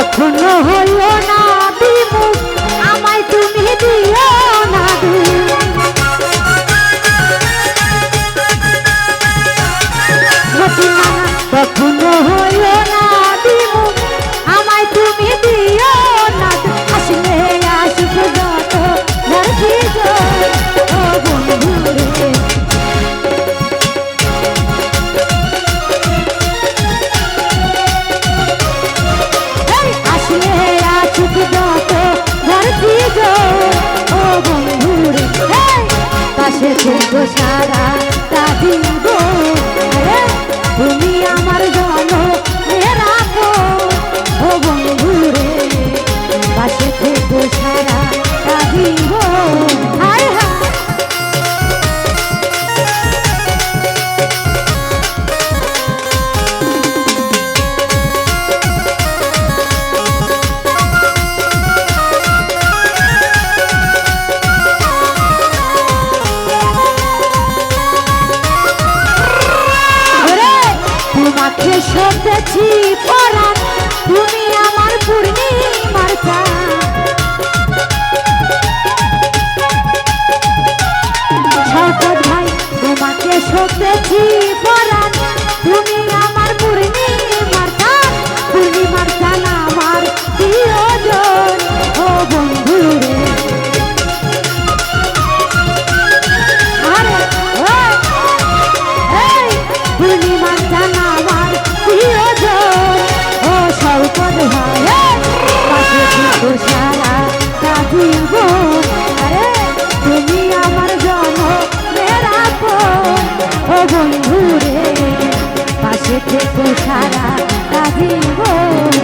কখনো হইও না। দেখুন তো সারা আছি পরাণ তুমি আমার পূর্ণিমার শপথ ভাই তোমাকে সত্যি থেকে সারা কাঁদিব।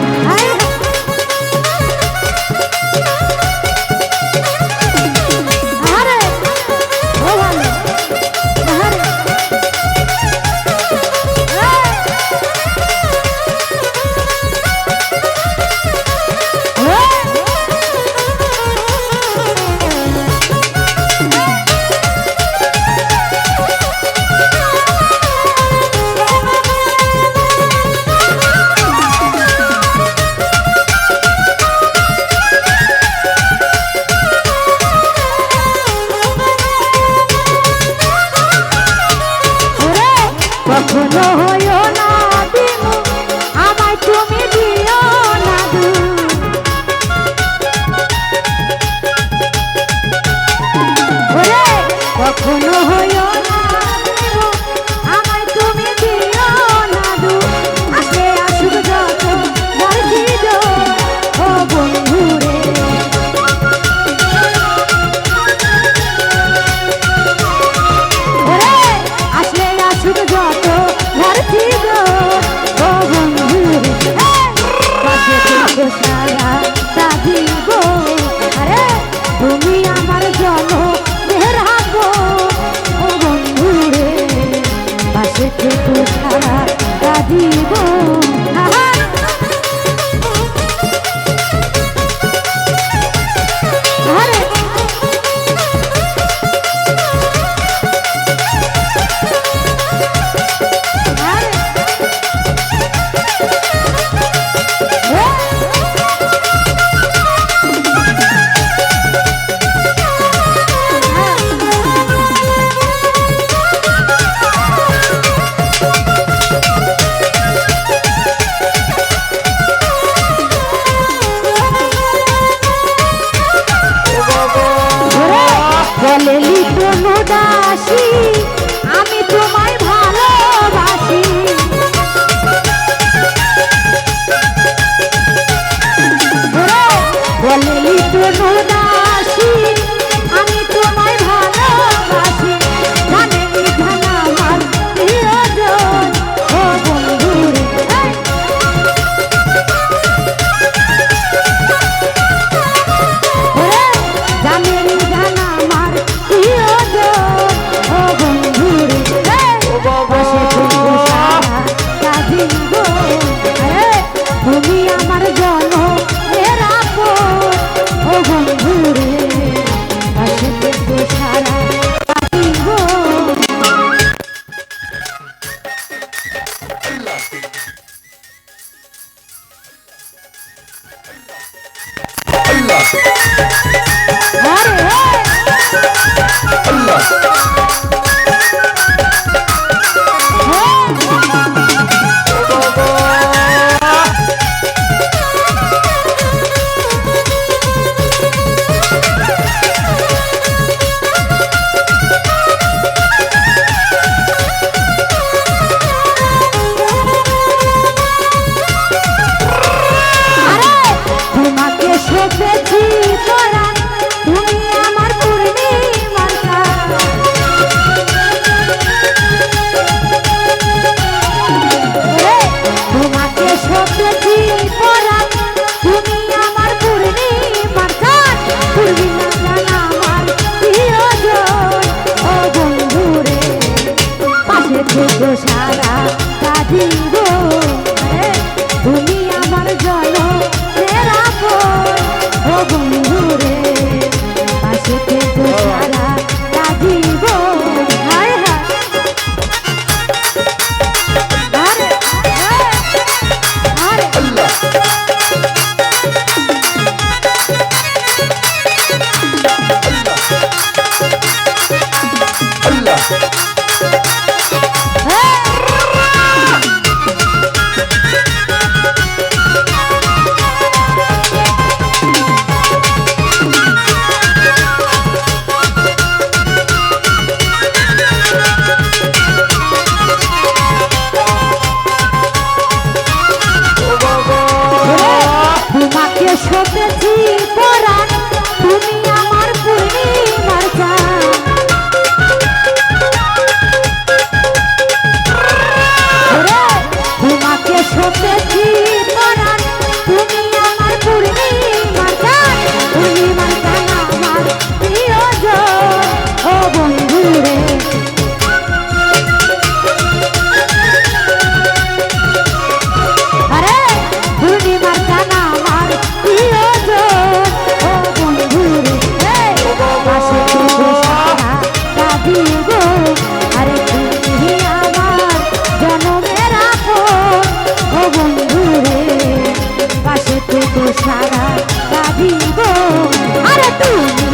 sim ছাড়া কাঁদিব। সপেছি তুমি